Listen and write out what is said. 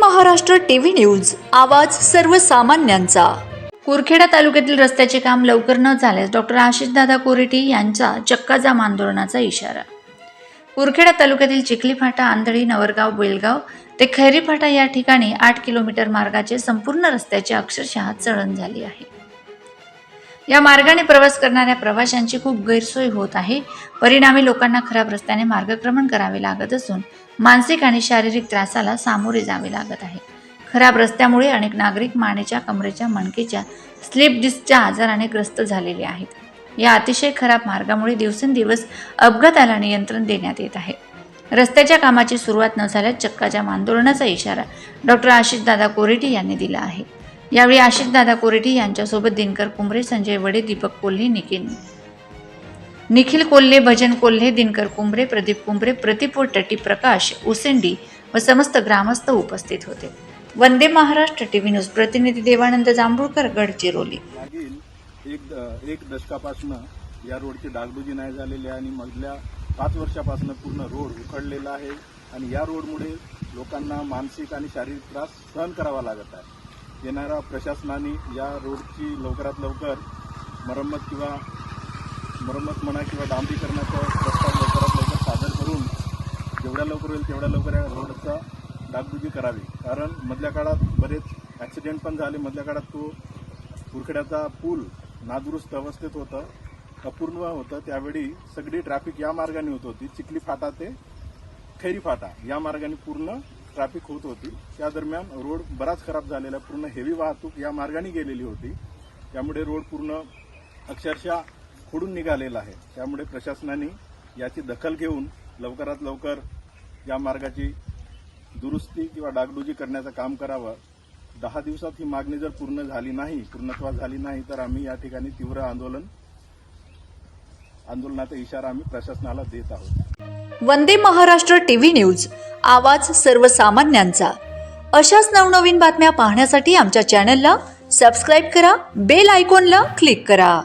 Maharashtra TV news आवाज सर्वसामान्यांचा. कुरखेडा तालुक्यातील रस्त्याचे काम लवकर न झाल्यास डॉक्टर आशिषदादा कोरेटी यांचा चक्का जाम आंदोलनाचा इशारा. कुरखेडा तालुक्यातील चिखली फाटा आंधळी नवरगाव बेलगाव ते खैरी फाटा या ठिकाणी आठ किलोमीटर मार्गाचे संपूर्ण रस्त्याचे अक्षरशः चळण झाली आहे. या मार्गाने प्रवास करणाऱ्या प्रवाशांची खूप गैरसोय होत आहे. परिणामी लोकांना खराब रस्त्याने मार्गक्रमण करावे लागत असून मानसिक आणि शारीरिक त्रासाला सामोरे जावे लागत आहे. खराब रस्त्यामुळे अनेक नागरिक मानेच्या कमरेच्या मणकेच्या स्लिप डिस्कच्या आजाराने ग्रस्त झालेले आहेत. या अतिशय खराब मार्गामुळे दिवसेंदिवस अपघाताला नियंत्रण देण्यात येत आहे. रस्त्याच्या कामाची सुरुवात न झाल्यास चक्काजाम आंदोलनाचा इशारा डॉक्टर आशिषदादा कोरेटी यांनी दिला आहे. यावेळी आशिषदादा कोरेटी यांच्यासोबत दिनकर कुंभरे संजय वडे दीपक कोल्हे निखिल निखिल कोल्हे भजन कोल्हे दिनकर कुंभरे प्रदीप कुंभरे प्रतिपूर टटी प्रकाश उसेंडी व समस्त ग्रामस्थ उपस्थित होते. वंदे महाराष्ट्र टीव्ही न्यूज प्रतिनिधी देवानंद जांभूळकर गडचिरोली. मागील एक एक दशकापासून या रोडची डागडुजी नाही झालेली आहे आणि मधल्या पाच वर्षापासून पूर्ण रोड उखडलेला आहे आणि या रोडमुळे लोकांना मानसिक आणि शारीरिक त्रास सहन करावा लागत आहे. येणाऱ्या प्रशासनाने या रोडची लवकरात लवकर मरम्मत किंवा मरम्मत म्हणा किंवा डांबरीकरणाचा प्रस्ताव लवकरात लवकर सादर करून जेवढ्या लवकर होईल तेवढ्या लवकर या रोडचा डागडुजी करावी. कारण मधल्या काळात बरेच ॲक्सिडेंट पण झाले. मधल्या काळात तो कुरखेड्याचा पूल नादुरुस्त अवस्थेत होतं अपूर्ण होतं. त्यावेळी सगळी ट्रॅफिक या मार्गाने होत होती. चिखली फाटा ते खैरी फाटा या मार्गाने पूर्ण ट्रॅफिक होत होती. त्या दरम्यान रोड बराच खराब झालेला पूर्ण हेवी वाहतूक या मार्गाने गेलेली होती. त्यामुळे रोड पूर्ण अक्षरशः खोडून निघालेला आहे. त्यामुळे प्रशासनाने याची दखल घेऊन लवकरात लवकर या मार्गाची दुरुस्ती किंवा डागडुजी करण्याचं काम करावं. दहा दिवसात ही मागणी जर पूर्ण झाली नाही पूर्णत्वा झाली नाही तर आम्ही या ठिकाणी तीव्र आंदोलन आंदोलनाचा इशारा आम्ही प्रशासनाला देत आहोत. वंदे महाराष्ट्र टीव्ही न्यूज आवाज सर्वसामान्यांचा. अशाच नवनवीन बातम्या पाहण्यासाठी आमच्या चॅनलला सबस्क्राईब करा बेल आयकॉनला क्लिक करा.